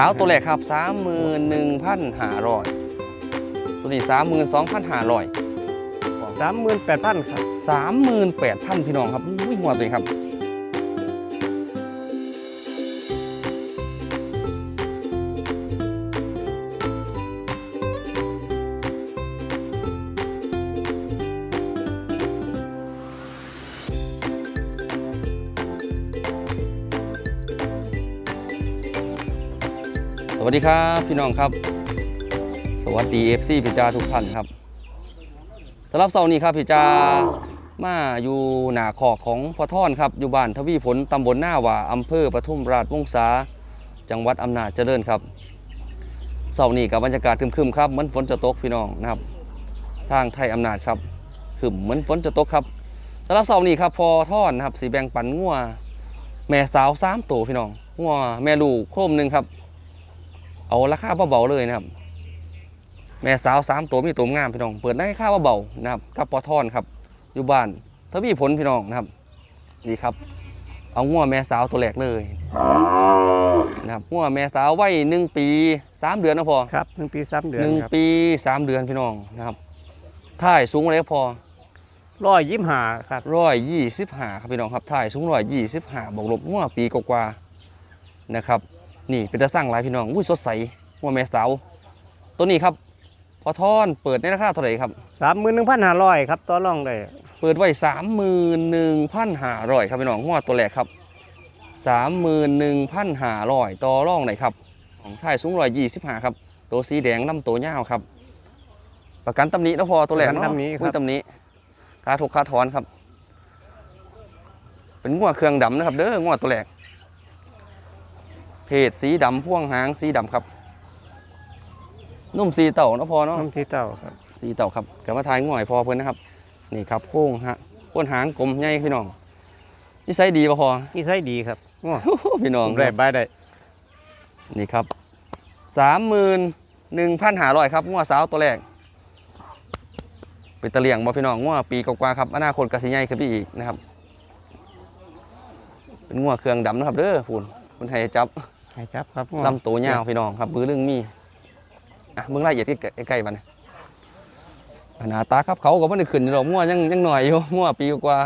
สาวตัวแรกครับสามหมื่นหนึ่งพันห้าร้อยตัวนี้สามหมื่นสองพันห้าร้อยสามหมื่นแปดพันครับสามหมื่นแปดพันพี่น้องครับวิ่งหัวตัวเองครับ สวัสดีครับพี่น้องครับ สวัสดีเอฟซีพิจาทุกท่านครับสำหรับเสาร์นี้ครับพิจามาอยู่หน้าขอกของพ่อท่อนครับอยู่บ้านทวีผลตำบลหน้าว่าอำเภอปทุมราชวงศาจังหวัดอำนาจเจริญครับเสาร์นี้กับบรรยากาศครึมๆครับเหมือนฝนจะตกพี่น้องนะครับ ทางไทยอำนาจครับคึมเหมือนฝนจะตกครับสำหรับเสาร์นี้ครับพอท่อนนะครับสีแบ่งปันงัวแม่สาวสามตัวพี่น้องงัวแม่ลูกโครมหนึ่งครับ เอาราคาเบาๆเลยนะครับ แม่สาวสามตัวมีตัวงามพี่น้อง เปิดได้ค่าเบาๆนะครับกับปอทอนครับ อยู่บ้านทวีผลพี่น้องนะครับนี่ครับ เอางัวแม่สาวตัวแรกเลยนะครับงัวแม่สาววัยหนึ่งปีสามเดือนนะพอครับหนึ่งปีสามเดือนหนึ่งครับปีสามเดือนพี่น้องนะครับถ่ายสูงอะไรพอร้อยยี่สิบห้าครับร้อยยี่สิบห้าครับพี่น้องครับถ่ายสูงร้อยยี่สิบห้าบวกลบงัวปีกว่าๆนะครับ นี่เป็นตาสร้างหลายพี่น้องอุ้ยสดใสงัวแม่สาวตัวนี้ครับพอทอนเปิดในราคาเท่าไหร่ครับสามหมื่นหนึ่งพันห้าร้อยครับต่อรองได้เปิดไว้สามหมื่นหนึ่งพันห้าร้อยครับพี่น้องหัวตัวแรกครับสามหมื่นหนึ่งพันห้าร้อยต่อร่องไหนครับ ของชายสูงร้อยยี่สิบห้าครับ ตัวสีแดงลำตัวยาวครับ ประกันตำหนินะพอตัวแรกประกันเนาะตำหนิครับอุ้ยตำหนิค่าถูกค่าถอนครับ เป็นงัวเครื่องดำนะครับ เด้องัวตัวแรก เพศสีดำพ่วงหางสีดำครับ นุ่มสีเต่าเนาะพอเนาะน้ำที่เต้าครับ สีเต่าครับกลับมาทายง่อยพอเพื่อนนะครับ นี่ครับโค้งฮะโค้นหางกลมใหญ่พี่น้องนิสัยดีป่ะพอ นี่ใช้ดีครับง้อพี่น้องผมได้ใบได้นี่ครับสามหมื่นหนึ่งพันหาร้อยครับงัวสาวตัวแรกเป็นตะเลียงบ่พี่น้องงัวปีกว่าๆครับอนาคตกสิใหญ่ขึ้นไปอีกนะครับ เป็นงัวเครื่องดำนะครับเด้อพูนคุณให้จับ ให้จับครับง้อลำตัวยาวพี่น้องครับมือเรื่องมีอะเมืองรายละเอียดใกล้ๆบัดนหน้าตาครับเขาก็ไม่ได้ขึ้นอยู่หรอกมั่วยังยังหน่อยอยู่มั่วปีกว่า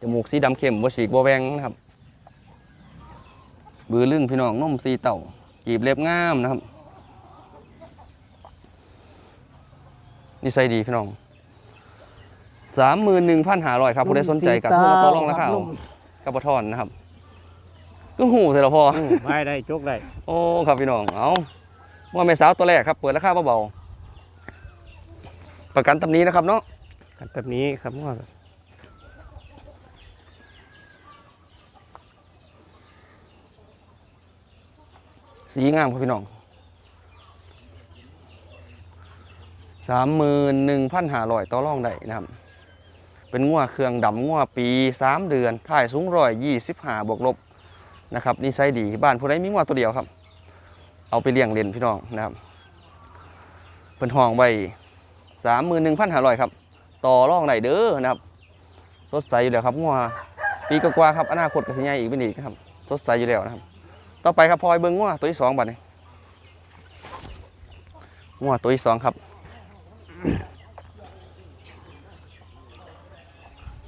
จมูกสีดำเข้มบ่ฉีกบ่แหวงนะครับบือลึงพี่น้องนมสีเต่าจีบเล็บงามนะครับนิสัยดีพี่น้องสามหมื่นหนึ่งพันหาร้อยครับผู้ใดสนใจกับโทรมาต่อรองราคาเอากับปะทอนนะครับ ก็หูเสร็จแล้วพออืมใบได้จกได้โอ้ครับพี่น้องเอาว่าแม่สาวตัวแรกครับ เปิดราคาเบาๆประกันตำหนี้นะครับเนาะกันแบบนี้ครับง้อสีงามครับพี่น้องสามหมื่นหนึ่งพันห้าร้อยต่อรองได้นะครับ เป็นงัวเครื่องดำงัวปีสามเดือนถ่ายสูงร้อยยี่สิบห้าบวกลบ นะครับนี่ไซดีบ้านผู้ใดมีงัวตัวเดียวครับ เอาไปเลี้ยงเล่นพี่น้องนะครับเป็นห้องไว้สามหมื่นหนึ่งพันห้าร้อยครับ ต่อรองได้เด้อนะครับสดใสอยู่แล้วครับงัวปีกว่าครับอนาคตก็สิใหญ่อีกเป็นอีกนะครับสดใสอยู่แล้วนะครับ ต่อไปครับพลอยเบิ้งงัวตัวที่สองบัดนี้งัวตัวที่สองครับ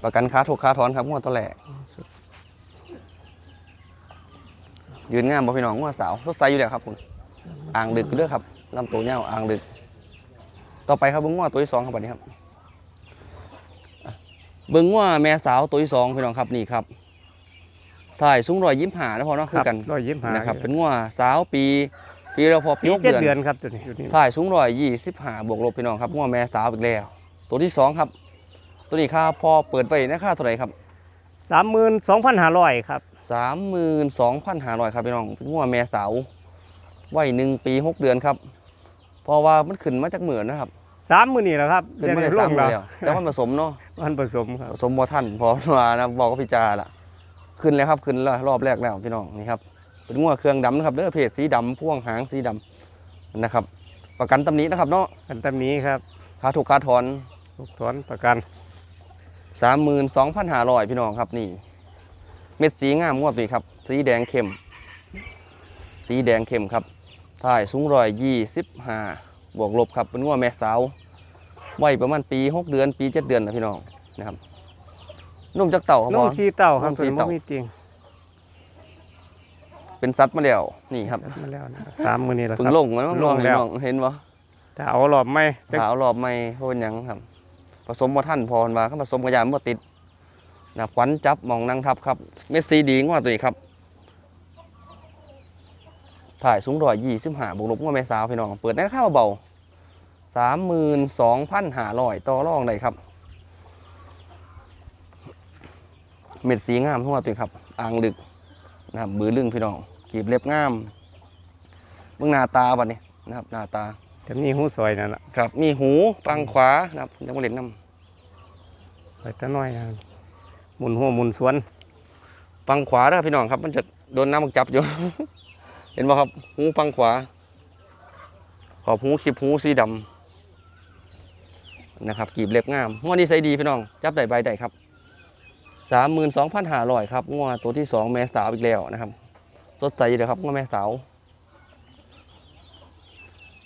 ประกันค้าถูกค้าถอนครับงัวตัวแรก ยืนงามบ่พี่น้องงัวสาวสดใสอยู่แล้วครับคุณอ่างดึกอยู่เด้อครับลำตัวเงาวอ่างดึก ต่อไปครับเบิ้งงัวตัวที่สองครับบัดนี้ครับอะเบิ้งงัวแม่สาวตัวที่สองพี่น้องครับนี่ครับถ่ายสูงร้อยยิ้มหานะพอเนาะคือกันร้อยยี่สิบห้านะครับเป็นงัวสาวปี ปีเราพอปีปีหกเจ็ดเดือนเดือนครับตัวนี้อยู่นี่ถ่ายสูงร้อยยี่สิบห้าบวกลบพี่น้องครับงัวแม่สาวอีกแล้ว ตัวที่สองครับ ตัวนี้ค่าพอเปิดไปนะค่าเท่าไหร่ครับสามหมื่นสองพันห้าร้อยครับ สามหมื่นสองพันห้าร้อยครับพี่น้องเป็นงัวแม่สาววัยหนึ่งปีหกเดือนครับ เพราะว่ามันขึ้นมาจากเหมือนนะครับสามหมื่นนี่แหละครับขึ้นมาได้เดืสามอนเดือนนี้แล้วแต่ว่าผสมเนาะมันผสมครับผสมบ่ท่านพอมานะบอกกับพี่จาละขึ้นแล้วครับขึ้นแล้วรอบแรกแล้วพี่น้องนี่ครับเป็นงัวเครื่องดำนะครับเด้อเพศสีดำพ่วงหางสีดำนะครับ ประกันตำหนี้นะครับเนาะกันแบบนี้ครับค่าถูกค่าถอนถูกถอนประกันสามหมื่นสองพันห้าร้อยพี่น้องครับนี่ เม็ดสีงามงวดสีครับ สีแดงเข้มสสีแดงเข้มครับถ่ายสูงรอยยี่สิบห้าบวกลบครับเป็นงัวแม่สาววัยประมาณปี6เดือน ปี7เดือนนะพี่น้องนะครับนุ่มจากเต่าครับนุ่พ่มอชีเต่าครับนุ่มตัวชีนี้เต่าบ่มีจริง เป็นซัดมาแล้วนี่ครับจัดมาแล้วนะสามมือนี้แหละคเพิ่งรับลงมันลลองงเห็แล้นวน้องเห็นปะถ้าเอาหลอบไหมจะขาวรอบไม่เพราะเป็นหยังครับ ผสมมาท่านพรว่าเขาผสมกระยามบ่ติด นะขวัญจับหมองนางทับครับ เม็ดซีดีงว่าตัวนี้ครับ ถ่ายสูงร้อยยี่สิบห้าบวกลบงวดแม่สาวพี่น้อง เปิดได้ค่าเบาสามหมื่นสองพันห้าร้อยต่อรองได้ครับ เม็ดสีงามทั่วตัวนี้ครับอ่างดึกนะครับบือลึงพี่น้องกีบเล็บงามเบื้องหน้าตาบัดนี้นะครับหน้าตาจะมีหูซอยนั่นแหละครับ มีหูฟังขวานะครับยังไม่เล่นน้ไปตะน้อยนะ หมุนหัวหมุนสวนฟังขวาเด้อพี่น้องครับ มันจะโดนน้ำมันจับอยู่ เห็นไหมครับ หูฟังขวา ขอบหูคลิปหูสีดำนะครับกีบเล็บงามงวดนี้ใส่ดีพี่น้อง จับได้ใบได้ครับสามหมื่นสองพันห้าร้อยครับงวดตัวที่สองแม่สาวอีกแล้วนะครับสดใสเลยครับงวดแม่สาว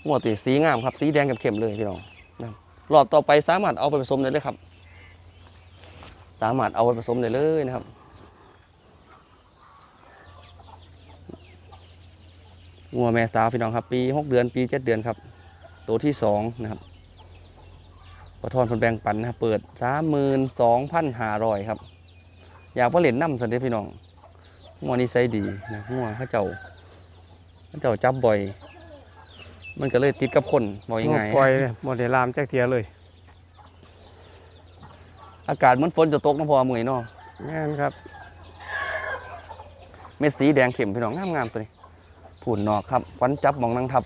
งวดตีสีงามครับ สีแดงกับเข้มเลยพี่น้องนะรรอบต่อไปสามารถเอาไปผสมได้เลยครับ สามารถเอาไปผสมได้เลยนะครับ งัวแม่สาวพี่น้องครับ ปี6เดือนปี7เดือนครับ ตัวที่2นะครับปะทอนผลแบ่งปันนะครับ เปิด32,500ครับ อยากว่าเหรียญน้ำสันเดพี่น้องงัวนี้ใช้ดีนะงัวข้าเจ้าเข้าเจ้าจับบ่อย มันก็เลยติดกับคนบ่อกยังไงปล่อยโมเดลามแจักเทียเลย อากาศเหมือนฝนจะตกนะพอมือเนาะแม่นครับ เม็ดสีแดงเข้มพี่น้องงามๆตัวนี้ผุ่นนอกครับควันจับมองนังทับ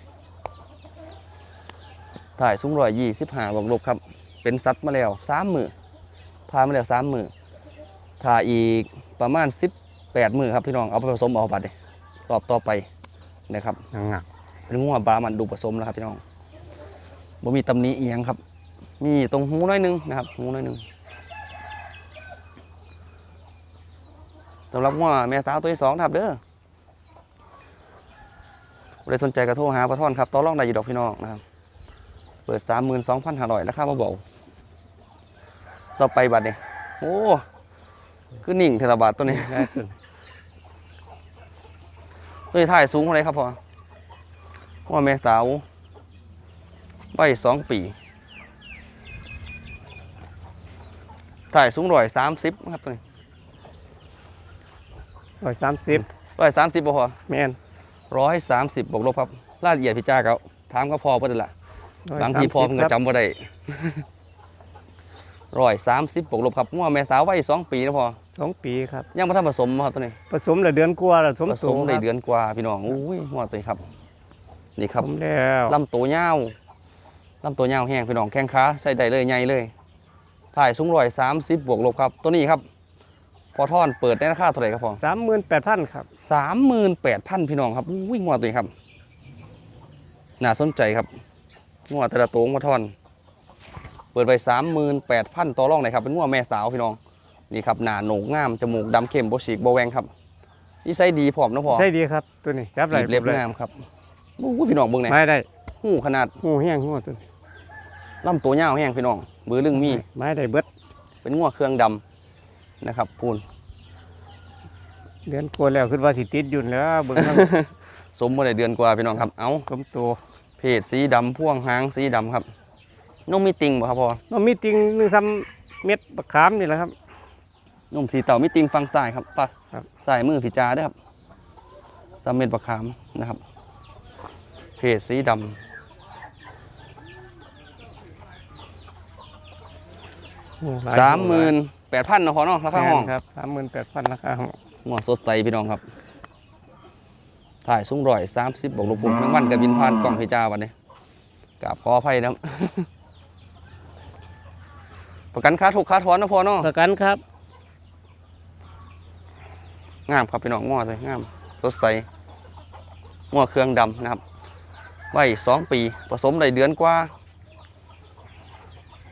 ถ่ายสูงร้อยยี่สิบห้าบวกลบครับ เป็นซัดมาแล้วสามมือพามาแล้วสามมือถ่ายอีกประมาณสิบแปดมือครับพี่น้องเอาไปผสมเอาบัตรเลยรอบต่อไปนะครับงังเป็นงัวบามันดูผสมแล้วครับพี่น้องบ่มีตำหนิอีหยังครับ มีตรงหูน้อยหนึงนะครับ หูน้อยหนึง สำหรับงัวแม่สาวตัวที่สองนะครับเด้อใครสนใจก็โทรหาปลาท่อนครับต่อรองได้อยู่ดอกพี่น้องนะครับ เปิดสามหมื่นสองพันห้าร้อยราคาเบาๆต่อไปบัตรเนี่ยโอ้คือนิ่งเทระบาทตัวนี้ตัวตัวนี้ถ่ายสูงเท่าไรครับพ่อว่าแม่สาววัยสองปีถ่ายสูงร้อยสามสิบครับตัวนี้ ร้อยสามสิบร้อยสามสิบบ่พอแม่นร้อยสามสิบบวกลบครับรายละเอียดพี่จ้าเขาถามก็พอเพื่อนละบางทีพอเพิ่นก็จำบ่ได้ร้อยสามสิบบวกลบครับว่าแม่สาววัยสองปีนะพอสองปีครับยังมาทำผสมบ่ครับตัวนี้ผสมละเดือนกว่าละสมผสตัวมคได้รับเดือนกว่าพี่น้องอุ้ยหัวตัวนี้ครับนี่ครับผมแล้วลำตัวยาวลำตัวยาวแห้งพี่น้องแข้งขาใส่ได้เลยใหญ่เลยถ่ายสูงร้อยสามสิบบวกลบครับ ตัวนี้ครับ พอท่อนเปิดในราคาเท่าไหร่ครับพ่อสามหมื่นแปดพันครับสามหมื่นแปดพันพี่น้องครับวิ่งงัวตัวนี้ครับน่าสนใจครับงัวแต่ละตัวงัวท่อน เปิดไปสามหมื่นแปดพันต่อรองเลยครับเป็นงัวแม่สาวพี่น้องนี่ครับหน้าโหนกงามจมูกดำเข้มโบฉีกโบแวงครับนี่ไซดีพร้อมนะพ่อใช่ดีครับตัวนี้จับไหลรีบเล็บงามครับอู้พี่น้องเบิ่งไหนอยไม่ได้หูขนาดหูแห้งหัวตัวนี้ลำตัวยาวแห้งพี่น้องเบือลึงมีไม่ได้เบิดเป็นงัวเครื่องดำ นะครับพูนเดือนกว่าแล้วขึ้นว่าสิติดอยุ่นนแล้วเบิ่งทั้งสมมาได้เดือนกว่าพี่น้องครับ เอาสมตัวเพจสีดำพ่วงหางสีดำครับนุ่มมีติงบ่ครับพ่อมันมีจริงนึงซ้ำเม็ดบักขามนี่แหละครับนุ่มสีเต่ามีติงฟังซ้ายครับฝั่งครับซ้ายมือผิจาเด้วยครับสามเม็ดประคามนะครับ เพจสีดโอ้หลยำสามหมื่น แปดพันเนาะพอเนาะราคาห้องแม่นครับสามหมื่นแปดพันราคาห้องงัวสดใสพี่น้องครับ ถ่ายสูงร้อยสามสิบบอกลูกปุ่มแมงวันกับบินผ่านกล่องพิจาวันนี้กราบขออภัยนะครับประกันค่าถูกค่าถอนนะพอเนาะประกันครับ งามครับพี่น้องง้อเลยงามสดใสง้อเครื่องดำนะครับไว้สองปี ผสมได้เดือนกว่า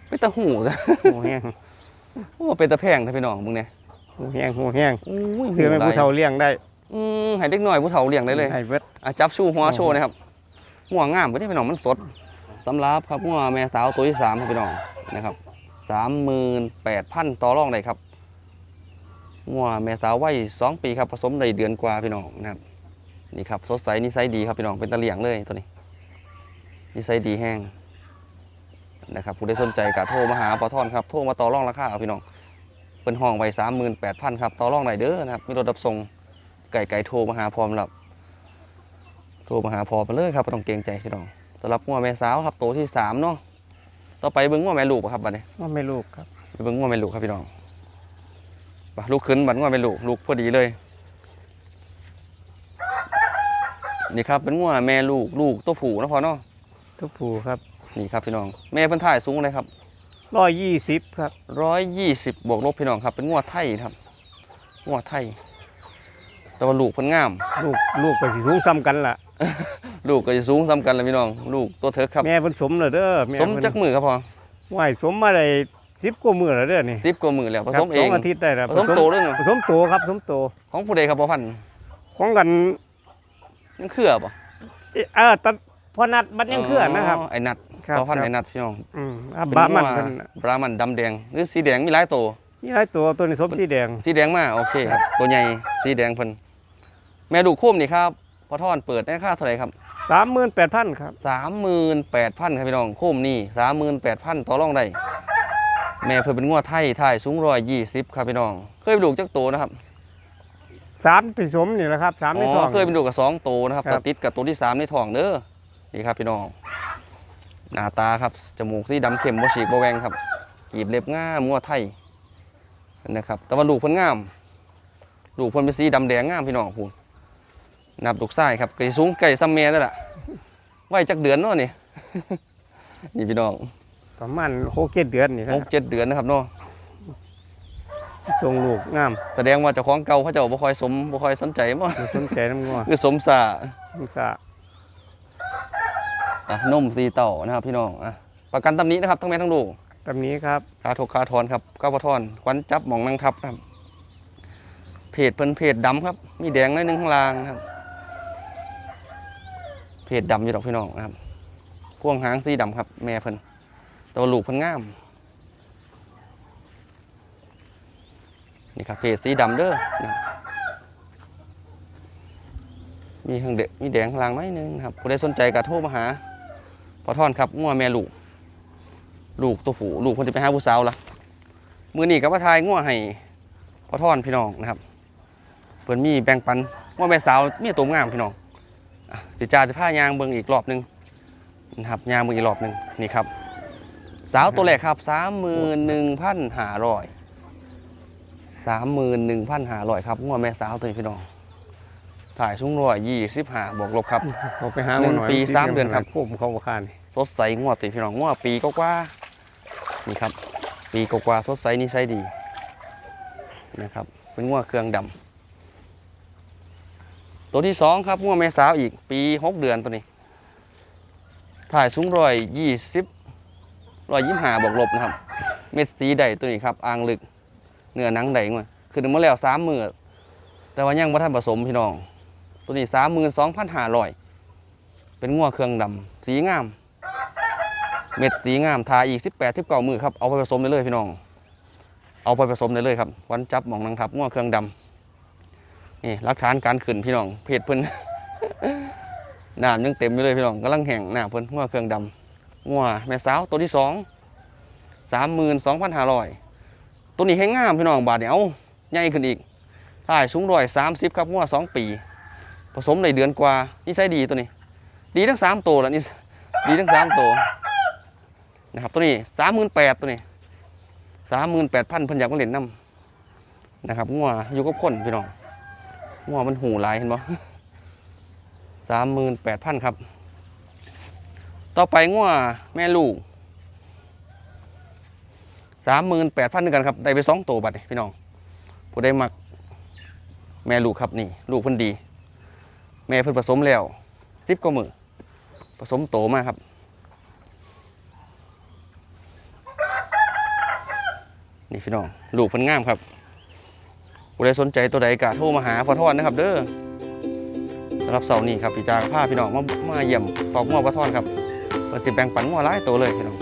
เป็นตะหูจ้ะหูแห้ง โอ้เป็นตะแพงนะพี่น้องมึงเนี่ยหูแห้งหูแห้งโอ้ยซื้อให้หูหลาผู้ยเฒ่าเลี้ยงได้อืมให้เด็กน้อยผู้เฒ่าเลี้ยงได้เลยให้เบิดอะจับชูหัวโอ้โหโชว์นะครับหัวงามไม่ได้พี่น้องมันสดสำหรับครับหัวแม่สาวตัวที่สามครับพี่น้องนะครับสามหมื่นแปดพันต่อรองได้ครับหัวแม่สาววัยสองปีครับผสมได้เดือนกว่าพี่น้องนะครับนี่ครับสดใสนิสัยดีครับพี่น้องเป็นตะเลียงเลยตัวนี้นิสัยดีแห้ง นะครับผู้ใดสนใจก็โทรมาหาปอทอนครับโทรมาต่อรองราคาครับพี่น้องเป็นห้องไว้สามหมื่นแปดพันครับต่อรองได้เด้อนะครับมีรถรับส่งไก่ไก่โทรมาหาพร้อมรับโทรมาหาพอไปเลยครับบ่ต้องเกรงใจพี่น้องสำหรับงัวแม่สาวครับตัวที่สามเนาะต่อไปเบิ้งงัวแม่ลูกบ่ครับบัดนี้ว่าไม่ลูกครับไปเบิ้งงัวแม่ลูกครับพี่น้องไปลูกขึ้นบัดงัวแม่ลูกลูกพอดีเลยนี่ครับเป็นงัวแม่ลูกลูกตัวผู้เนาะพอเนาะทุกผู้ครับ นี่ครับพี่น้อง แม่เพิ่นถ่ายสูงเลยครับร้อยยี่สิบครับร้อยยี่สิบบวกลบพี่น้องครับ เป็นงัวไทยครับงัวไทย แต่ว่าลูกเพิ่นงาม ลูกลูกก็สิสูงซ้ำกันล่ะ ลูกก็จะสูงซ้ำกันเลยพี่น้อง ลูกตัวเถิกครับ แม่เพิ่นสมแล้วเด้อแม่สมเพิ่นจักมือครับพอไหวสมมาได้สิบกว่ามื้อแล้วเด้อนี่สิบกว่ามือแล้วผสมครับเองสองอาทิตย์ได้แล้วผสมโตด้วยเหรอผสมโตครับผสมโตของผู้ใดครับพ่อพันธุ์ของกันยังเครือป่ะเอ่อเออตะ พอนัดบัดยังเคลื่อนนะครับ ไอ้นัดครับพ่อพันธุ์ครับไอ้นัดพี่น้องอืมอะเป็นบามันงัวเพิ่นบรามันดำแดงหรือสีแดงมีหลายตัวนี่หลายตัวตัวนี้สมสีแดง สีแดงมาโอเคครับตัวใหญ่สีแดงเพิ่นแม่ดูกคุ้มนี่ครับพอทอนเปิดได้ค่าเท่าไหร่ครับ38,000ครับสามหมื่นแปดพันครับพี่น้องคุ้มนี่สามหมื่นแปดพันต่อรองได้แม่เพิ่นเป็นงัวไทยไทยสูงร้อยยี่สิบครับพี่น้อง เคยไปดูกจักโตนะครับสามที่สมนี่แหละครับสามในอ๋ท้อองเคยไปดูกับสองโตนะครับครับแต่ติดกับตัวที่สามในท้องเด้อ นี่ครับพี่น้องหน้าตาครับจมูกสีดำเข้มบ่ฉีกบ่แหวงครับกีบเล็บงามงัวไทยนะครับแต่ว่าลูกเพิ่นงาม ลูกเพิ่นเป็นสีดำแดงงามพี่น้องพูนนับลูกไส้ครับไก่สูงไก่ซัมเมนั่นแหละไว้จักเดือนเนาะนี่นี่พี่น้องประมาณ6-7เดือนนี่คหรับกเจ็ดเดือนนะครับเนาะส่งลูกงาม แสดงว่าเจ้าของเก่าเขาเจ้าบ่ค่อยสมบ่ค่อยสนใจมั้งบ่สนใจน้ำงัวคือสมสาสงสาร อะนมสีเต่านะครับ พี่น้องอะประกันตำหนี้นะครับทั้งแม่ทั้งลูกตำนี้ครับคาทกคาทอนครับก้าวพะทอนควันจับหมองนางทับนะครับเพจเพิ่นเพจดำครับ มีแดงน้อยหนึงข้างล่างนะครับ เพจดำอยู่ดอกพี่น้องนะครับพ่วงหางสีดำครับ แม่เพิ่นแตัวาลูกเพิ่นงามนี่ครับเพจสีดำเด้อนะมีข้างเดมีแดงข้างล่างน้อยหนึงครับผู้ใดสนใจก็โทรมาหา พอท่อนครับงัวแม่ลูก ลูกตัวผู้ลูกคนจะไปหาผู้สาวละมือนี้กับว่าทายง่วให้พอท่อนพี่น้องนะครับเพิ่นมีแบ่งปันง่วแม่สาวมีตัวงามพี่น้องเดี๋ยวจ่าจะพายางเบิ่งอีกรอบหนึงนะครับยางเบิ่งอีกรอบหนึงนี่ครับ สาวตัวแรกครับสามหมื่นหนึ่งพันห้าร้อยสามหมื่นหนึ่งพันห้าร้อยครับง่วแม่สาวตัวนี้พี่น้อง ถ่ายสูงร้อยยี่สิบห้าบวกลบครับเขาไปหาหนึ่งหน่อยปีสามเดือนครับพุ่มเขาบ่คานสดใสงวดติพี่น้องงวดปีก็กว่าๆนี่ครับ ปีก็กว่าๆสดใสนิสัยดีนะครับ เป็นงวดเครื่องดำตัวที่สองครับงวดเมสาวอีกปีหกเดือนตัวนี้ ถ่ายสูงร้อยยี่สิบร้อยยี่ห้าบวกลบนะครับ เม็ดสีใดตัวนี้ครับอ่างลึกเนื้อหนังใดงวดคือเมื่อแล้วสามมือแต่ว่ายังบ่ทันผสมพี่น้อง ตัวนี้สามหมื่นสองพันห้าร้อยเป็นงวเครื่องดำสีงาม เม็ดสีงามทาอีก18ทิพเก่ามือครับเอาไปผสมได้เลยพี่น้อง เอาไปผสมได้เลยครับ วันจับหมองนังทับง้อเครื่องดำนี่หลักฐานการขึ้นพี่น้องเพจเพิ่นน้ำยังเต็มอยู่เลยพี่น้องกำลังแห้งหน้าเพิ่นง้อเครื่องดำง้อแม่สาวตัวที่สองสามหมื่นสองพันห้าร้อยตัวนี้แห้งงามพี่น้องบาทเดียวใหญ่ขึ้นอีกถ่ายสูงร้อยสามสิบครับง้อสองปี ผสมในเดือนกว่านี่ใช้ดีตัวนี้ ดีทั้งสามตัวแล้วนี่ดีทั้งสามตัวนะครับตัวนี้สามหมื่นแปดตัวนี้สามหมื่นแปดพันเพิ่นอยากมาเล่นน้ำนะครับงัวอยู่กับคนพี่น้องงัวมันหูหลายเห็นบ่สามหมื่นแปดพันครับ ต่อไปงัวแม่ลูกสามหมื่นแปดพันด้วยกันครับได้ไปสองตัวบัดพี่น้องผู้ได้มักแม่ลูกครับนี่ ลูกเพิ่นดี แม่เพิ่นผสมแล้วสิบกว่ามือผสมโตมากครับ นี่พี่น้องลูกเพิ่นงามครับผู้ใดสนใจตัวใดก็โทรมาหาพอทอนนะครับ เด้อสำหรับเสาร์นี้ครับพี่จาพาพี่น้องมามาเยี่ยมปอกงัวพอทอนครับเปิดติแบ่งปันงัวหลายตัวเลยพี่น้อง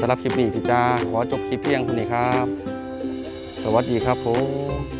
สำหรับคลิปนี้พี่จาขอจบคลิปเพียงเท่านี้ครับ สวัสดีครับผม